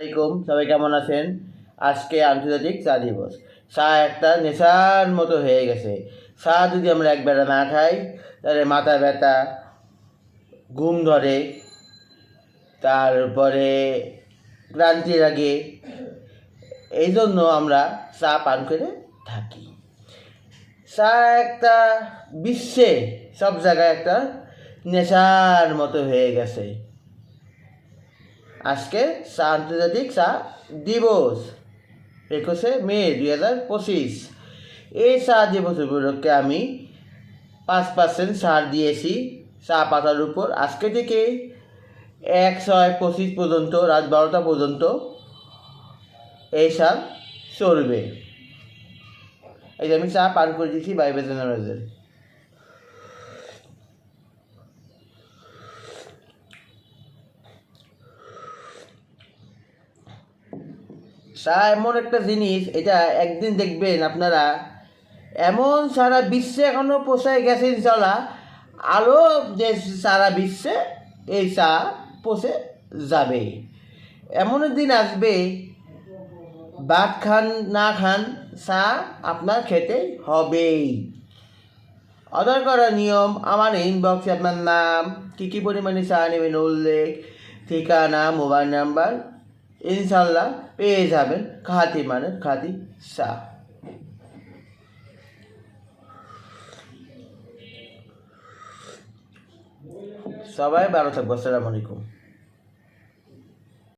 আলাইকুম, সবাই কেমন আছেন? আজকে আন্তর্জাতিক চা দিবস। চা একটা নেশার মতো হয়ে গেছে। চা যদি আমরা একবেলা না খাই, তাহলে মাথা ব্যথা, ঘুম ধরে, তারপরে ক্লান্তি লাগে। এই জন্য আমরা চা পান করে থাকি। চা একটা বিশ্বে সব জায়গায় একটা নেশার মতো হয়ে গেছে। আজকে চা আন্তর্জাতিক চা দিবস, একুশে মে দুই হাজার পঁচিশ। এই চা দিবস উপলক্ষে আমি পাঁচ পার্সেন্ট ছাড় দিয়েছি চা পাতার উপর আজকে থেকে। এক ছয় পঁচিশ পর্যন্ত, রাত বারোটা পর্যন্ত এই সার চলবে। এই যে আমি চা পান করে দিয়েছি বাইবেজেনারের চা এমন একটা জিনিস, এটা একদিন দেখবেন আপনারা, এমন সারা বিশ্বে এখনও পোষায় গেছে চলা আরও যে সারা বিশ্বে এই চা পৌঁছে যাবে। এমন দিন আসবে, ভাত খান, না খান, চা আপনার খেতে হবেই। অর্ডার করার নিয়ম, আমার ইনবক্সে আপনার নাম, কী কী পরিমাণে চা নেবেন, উল্লেখ, ঠিকানা, মোবাইল নাম্বার ইনশাল্লাহ পেয়ে যাবেন খাতি মানে খাতি সা সবাই ভালো থাকব আসসালামু আলাইকুম।